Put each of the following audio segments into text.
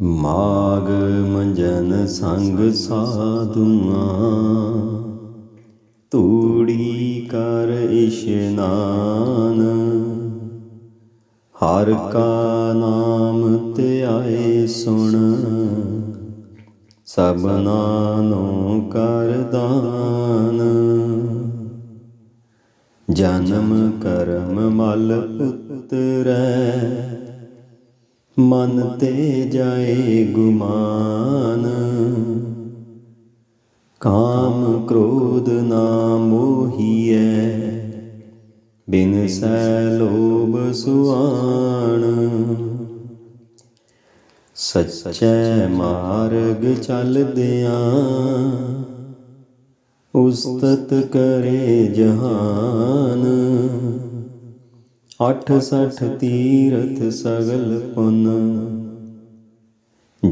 ਮਾਗ ਮੰਜਨ ਸੰਗ ਸਾਧੂਆਂ। ਤੂੜੀ ਕਰ ਇਸ਼ਨਾਨ। ਹਰ ਕਾ ਨਾਮ ਤੇ ਆਏ ਸੁਣ। ਸਭਨਾ ਨੂੰ ਕਰ ਦਾਨ। ਜਨਮ ਕਰਮ ਮਲ ਉਤਰੈ। ਮਨ ਤੇ ਜਾਏ ਗੁਮਾਨ। ਕਾਮ ਕ੍ਰੋਧ ਨਾ ਮੋਹੀਐ, ਬਿਨ ਸੈ ਲੋਭ ਸੁਆਣ। ਸੱਚੇ ਮਾਰਗ ਚੱਲਦਿਆਂ, ਉਸਤਤ ਕਰੇ ਜਹਾਨ। ਅੱਠ ਸਠ ਤੀਰਥ ਸਗਲ ਪੁਨ।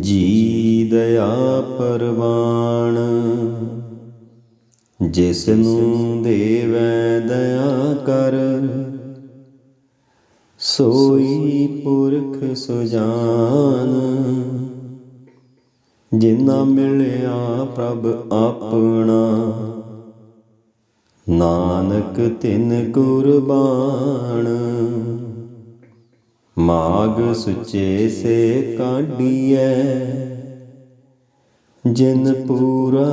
ਜੀ ਦਇਆ ਪਰਵਾਣ। ਜਿਸ ਨੂੰ ਦੇਵੈ ਦਇਆ ਕਰ, ਸੋਈ ਪੁਰਖ ਸੁਜਾਨ। ਜਿਨਾ ਮਿਲਿਆ ਪ੍ਰਭ ਆਪਣਾ ਨਾਨਕ ਤਿਨ ਕੁਰਬਾਨ ਮਾਗ ਸੁਚੇ ਸੇ ਕਾਢੀਐ। ਜਿਨ ਪੂਰਾ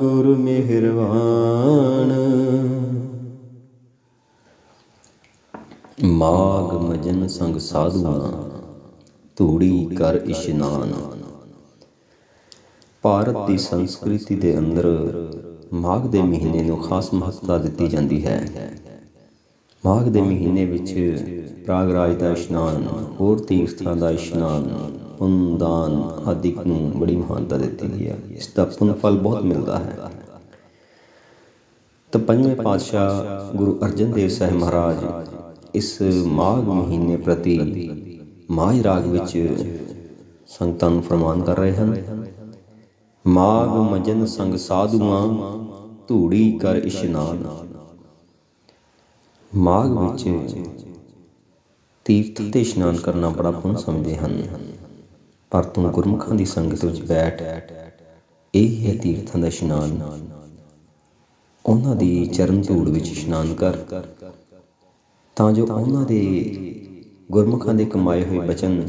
ਗੁਰ ਮਿਹਰਵਾਨ ਮਾਗ ਮਜਨ ਸੰਗ ਸਾਧੂਆਂ, ਧੂੜੀ ਕਰ ਇਸ਼ਨਾਨ। ਭਾਰਤ ਦੀ ਸੰਸਕ੍ਰਿਤੀ ਦੇ ਅੰਦਰ ਮਾਘ ਦੇ ਮਹੀਨੇ ਨੂੰ ਖਾਸ ਮਹੱਤਤਾ ਦਿੱਤੀ ਜਾਂਦੀ ਹੈ। ਮਾਘ ਦੇ ਮਹੀਨੇ ਵਿੱਚ ਪ੍ਰਾਗਰਾਜ ਦਾ ਇਸ਼ਨਾਨ, ਹੋਰ ਤੀਰਥਾਂ ਦਾ ਇਸ਼ਨਾਨ, ਪੁੰਨਦਾਨ ਆਦਿ ਨੂੰ ਬੜੀ ਮਹਾਨਤਾ ਦਿੱਤੀ ਗਈ ਹੈ। ਇਸ ਦਾ ਪੁੰਨ ਫਲ ਬਹੁਤ ਮਿਲਦਾ ਹੈ। ਤਾਂ ਪੰਜਵੇਂ ਪਾਤਸ਼ਾਹ ਗੁਰੂ ਅਰਜਨ ਦੇਵ ਸਾਹਿਬ ਮਹਾਰਾਜ ਇਸ ਮਾਘ ਮਹੀਨੇ ਪ੍ਰਤੀ ਮਾਝ ਰਾਗ ਵਿੱਚ ਸੰਗਤਾਂ ਨੂੰ ਫਰਮਾਨ ਕਰ ਰਹੇ ਹਨ। ਮਾਗ ਮਜਨ ਸੰਗ ਸਾਧੂਆਂ, ਧੂੜੀ ਕਰ ਇਸ਼ਨਾਨ। ਮਾਗ ਵਿੱਚ ਤੀਰਥ ਤੇ ਇਸ਼ਨਾਨ ਕਰਨਾ ਬੜਾ ਪੁੰਨ ਸਮਝਦੇ ਹਨ। ਪਰ ਤੂੰ ਗੁਰਮੁਖਾਂ ਦੀ ਸੰਗਤ ਵਿੱਚ ਬੈਠ, ਇਹ ਹੈ ਤੀਰਥਾਂ ਦਾ ਇਸ਼ਨਾਨ। ਉਹਨਾਂ ਦੀ ਚਰਨ ਧੂੜ ਵਿੱਚ ਇਸ਼ਨਾਨ ਕਰ। ਤਾਂ ਜੋ ਉਹਨਾਂ ਦੇ ਗੁਰਮੁਖਾਂ ਦੇ ਕਮਾਏ ਹੋਏ ਬਚਨ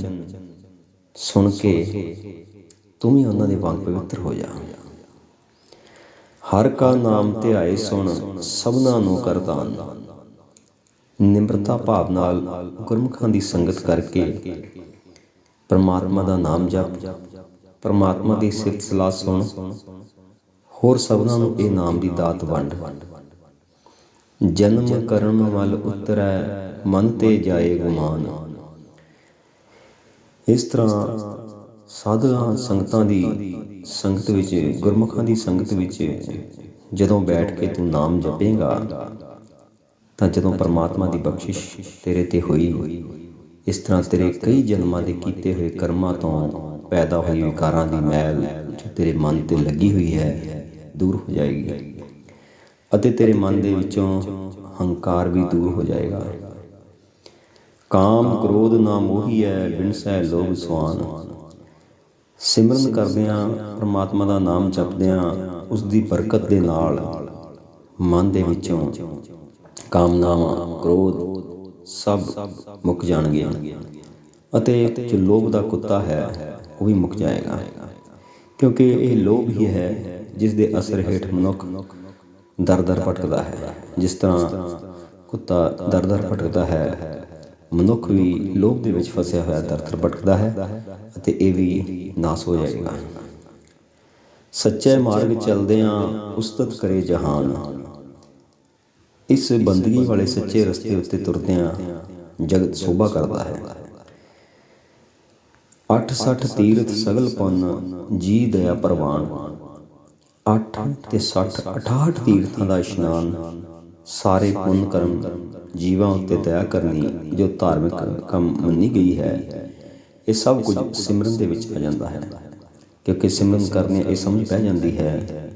ਸੁਣ ਕੇ ਤੂੰ ਵੀ ਉਹਨਾਂ ਦੇ ਵਾਂਗ ਪਵਿੱਤਰ ਹੋ ਜਾ। ਹਰ ਕਾ ਨਾਮ ਧਿਆਏ ਸੁਣ ਸਭਨਾ ਨੂੰ ਕਰਦਾਨ ਨਿਮਰਤਾ ਭਾਵ ਨਾਲ ਗੁਰਮੁਖਾਂ ਦੀ ਸੰਗਤ ਕਰਕੇ ਪਰਮਾਤਮਾ ਦਾ ਨਾਮ ਜਪ। ਪਰਮਾਤਮਾ ਦੀ ਸਿਫਤ ਸਲਾਹ ਸੁਣ। ਹੋਰ ਸਭਨਾਂ ਨੂੰ ਇਹ ਨਾਮ ਦੀ ਦਾਤ ਵੰਡ। ਜਨਮ ਕਰਮ ਵੱਲ ਉਤਰੈ, ਮਨ ਤੇ ਜਾਏ ਗੁਮਾਨ। ਇਸ ਤਰ੍ਹਾਂ ਸਾਧੂਆਂ ਸੰਗਤਾਂ ਦੀ ਸੰਗਤ ਵਿੱਚ ਗੁਰਮੁਖਾਂ ਦੀ ਸੰਗਤ ਵਿੱਚ ਜਦੋਂ ਬੈਠ ਕੇ ਤੂੰ ਨਾਮ ਜਪੇਗਾ ਤਾਂ ਜਦੋਂ ਪਰਮਾਤਮਾ ਦੀ ਬਖਸ਼ਿਸ਼ ਤੇਰੇ ਤੇ ਹੋਈ ਇਸ ਤਰ੍ਹਾਂ ਤੇਰੇ ਕਈ ਜਨਮਾਂ ਦੇ ਕੀਤੇ ਹੋਏ ਕਰਮਾਂ ਤੋਂ ਪੈਦਾ ਹੋਈ ਵਿਕਾਰਾਂ ਦੀ ਮੈਲ ਜੋ ਤੇਰੇ ਮਨ ਤੇ ਲੱਗੀ ਹੋਈ ਹੈ ਦੂਰ ਹੋ ਜਾਏਗੀ। ਅਤੇ ਤੇਰੇ ਮਨ ਦੇ ਵਿੱਚੋਂ ਹੰਕਾਰ ਵੀ ਦੂਰ ਹੋ ਜਾਏਗਾ। ਕਾਮ ਕ੍ਰੋਧ ਨਾ ਮੋਹੀ ਹੈ ਬਿਨਸੈ ਲੋਭ ਸੁਆਨ ਸਿਮਰਨ ਕਰਦਿਆਂ ਪ੍ਰਮਾਤਮਾ ਦਾ ਨਾਮ ਜਪਦਿਆਂ ਉਸ ਦੀ ਬਰਕਤ ਦੇ ਨਾਲ ਮਨ ਦੇ ਵਿੱਚੋਂ ਕਾਮਨਾਵਾਂ ਕ੍ਰੋਧ ਸਭ ਮੁੱਕ ਜਾਣਗੀਆਂ। ਅਤੇ ਜੋ ਲੋਭ ਦਾ ਕੁੱਤਾ ਹੈ ਉਹ ਵੀ ਮੁੱਕ ਜਾਏਗਾ। ਕਿਉਂਕਿ ਇਹ ਲੋਭ ਹੀ ਹੈ ਜਿਸ ਦੇ ਅਸਰ ਹੇਠ ਮਨੁੱਖ ਦਰ-ਦਰ ਭਟਕਦਾ ਹੈ। ਜਿਸ ਤਰ੍ਹਾਂ ਕੁੱਤਾ ਦਰ-ਦਰ ਭਟਕਦਾ ਹੈ ਮਨੁੱਖ ਵੀ ਲੋਭ ਦੇ ਵਿੱਚ ਫਸਿਆ ਹੋਇਆ ਦਰ-ਦਰ ਭਟਕਦਾ ਹੈ ਅਤੇ ਇਹ ਵੀ ਨਾਸ ਹੋ ਜਾਏਗਾ। ਸੱਚੇ ਮਾਰਗ ਚੱਲਦਿਆਂ ਉਸਤਤ ਕਰੇ ਜਹਾਨ। ਇਸ ਬੰਦਗੀ ਵਾਲੇ ਸੱਚੇ ਰਸਤੇ ਉੱਤੇ ਤੁਰਦਿਆਂ ਜਗਤ ਸੋਭਾ ਕਰਦਾ ਹੈ। 860 ਤੀਰਥ ਸਗਲ ਪੁੰਨ ਜੀ ਦਇਆ ਪ੍ਰਵਾਨ। 8 ਤੇ 60 68 ਤੀਰਥਾਂ ਦਾ ਇਸ਼ਨਾਨ ਸਾਰੇ ਪੁੰਨ ਕਰਮ ਜੀਵਾਂ ਉੱਤੇ ਦਇਆ ਕਰਨੀ ਜੋ ਧਾਰਮਿਕ ਕੰਮ ਮੰਨੀ ਗਈ ਹੈ ਇਹ ਸਭ ਕੁਝ ਸਿਮਰਨ ਦੇ ਵਿੱਚ ਆ ਜਾਂਦਾ ਹੈ। ਕਿਉਂਕਿ ਸਿਮਰਨ ਕਰਨੇ ਇਹ ਸਮਝ ਪੈ ਜਾਂਦੀ ਹੈ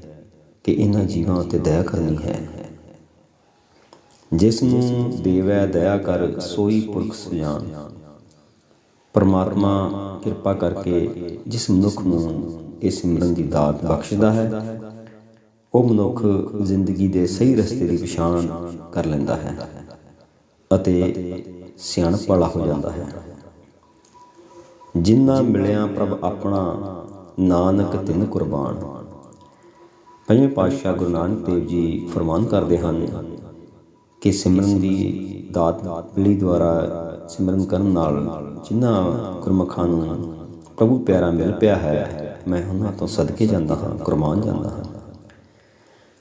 ਕਿ ਇਹਨਾਂ ਜੀਵਾਂ ਉੱਤੇ ਦਇਆ ਕਰਨੀ ਹੈ। ਜਿਸ ਨੂੰ ਦੇਵੈ ਦਇਆ ਕਰ ਸੋਈ ਪੁਰਖ ਸੁਜਾਨ ਪਰਮਾਤਮਾ ਕਿਰਪਾ ਕਰਕੇ ਜਿਸ ਮਨੁੱਖ ਨੂੰ ਇਹ ਸਿਮਰਨ ਦੀ ਦਾਤ ਬਖਸ਼ਦਾ ਹੈ ਉਹ ਮਨੁੱਖ ਜ਼ਿੰਦਗੀ ਦੇ ਸਹੀ ਰਸਤੇ ਦੀ ਪਛਾਣ ਕਰ ਲੈਂਦਾ ਹੈ। ਅਤੇ ਸਿਆਣਪ ਵਾਲਾ ਹੋ ਜਾਂਦਾ ਹੈ। ਜਿਨ੍ਹਾਂ ਮਿਲਿਆ ਪ੍ਰਭ ਆਪਣਾ, ਨਾਨਕ ਤਿੰਨ ਕੁਰਬਾਨ। ਪੰਜਵੇਂ ਪਾਤਸ਼ਾਹ ਗੁਰੂ ਨਾਨਕ ਦੇਵ ਜੀ ਫਰਮਾਨ ਕਰਦੇ ਹਨ ਕਿ ਸਿਮਰਨ ਦੀ ਦਾਤ ਪੀੜੀ ਦੁਆਰਾ ਸਿਮਰਨ ਕਰਨ ਨਾਲ ਜਿਨ੍ਹਾਂ ਗੁਰਮਖਾਂ ਨੂੰ ਪ੍ਰਭੂ ਪਿਆਰਾ ਮਿਲ ਪਿਆ ਹੈ, ਮੈਂ ਉਹਨਾਂ ਤੋਂ ਸਦਕੇ ਜਾਂਦਾ ਹਾਂ, ਕੁਰਬਾਨ ਜਾਂਦਾ ਹਾਂ।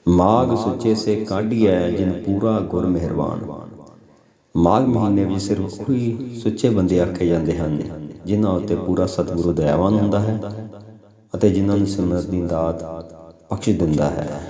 ਮਾਗ ਸੁੱਚੇ ਸੇ ਕਾਢੀਐ, ਜਿਨ ਪੂਰਾ ਗੁਰ ਮਿਹਰਬਾਨ। ਮਾਘ ਮਹੀਨੇ ਵਿੱਚ ਸਿਰਫ ਉਹੀ ਸੁੱਚੇ ਬੰਦੇ ਆਖੇ ਜਾਂਦੇ ਹਨ, ਜਿਨ੍ਹਾਂ ਉੱਤੇ ਪੂਰਾ ਸਤਿਗੁਰੂ ਦਇਆਵਾਨ ਹੁੰਦਾ ਹੈ ਅਤੇ ਜਿਨ੍ਹਾਂ ਨੂੰ ਸਿਮਰਨ ਦੀ ਦਾਤ ਬਖਸ਼ ਦਿੰਦਾ ਹੈ।